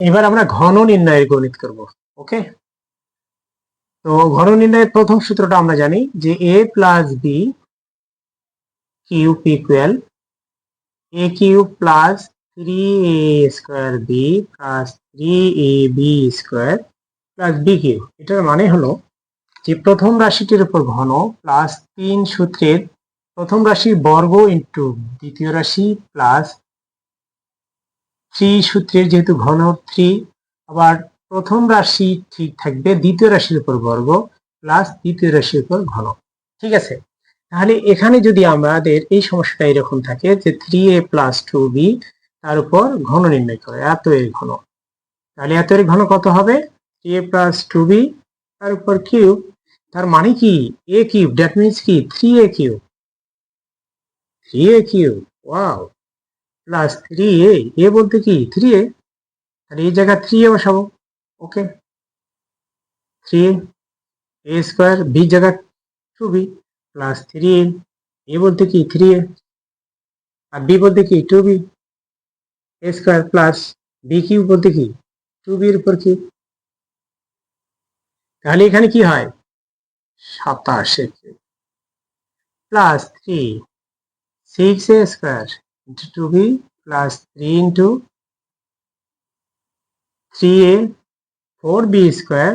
এবার আমরা ঘন নির্ণয়ের গণিত করব ওকে তো ঘন নির্ণয়ের প্রথম সূত্রটা আমরা জানি যে A plus B cube equal A cube plus three A square B plus three A B square plus B cube এটার মানে হলো যে প্রথম রাশিটির উপর ঘন প্লাস তিন সূত্রের প্রথম রাশি বর্গ ইন্টু দ্বিতীয় রাশি প্লাস থ্রি সূত্রের যেহেতু ঘন থ্রি আবার প্রথম রাশি ঠিক থাকবে দ্বিতীয় রাশির উপর বর্গ প্লাস দ্বিতীয় রাশির উপর ঘন। ঠিক আছে? তাহলে এখানে যদি আমাদের এই সমস্যাটা এরকম থাকে যে three A plus two B তার উপর ঘন নির্ণয় করে, এত এর ঘন। তাহলে এত এর ঘন কত হবে? Three A plus two B তার উপর কিউব তার মানে কি? এ কিউব দ্যাট মিনস কি? Three A cube three A cube wow plus three A A বলতে কি? থ্রি এ তাহলে এই জায়গায় থ্রি এ বসাবো। Okay three A square B জায়গা two B plus three A A বলতে কি? থ্রি এ আর বি বলতে কি? Two B A square plus B cube বলতে কি? টু বির উপর কিউব তাহলে এখানে কি হয়? সাতাশ plus three six A square three into three A four B square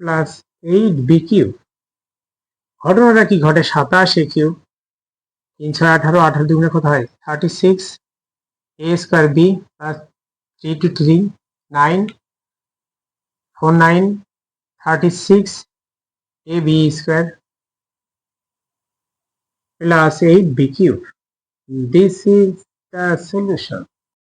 plus eight B cube ঘটনাটা কি ঘটে সাতাশ এ কিউ তিনশো আঠারো আঠারো দুগুণে কত হয়? Thirty six A square B plus three two three nine four nine thirty six A B square plus eight B cube this is the solution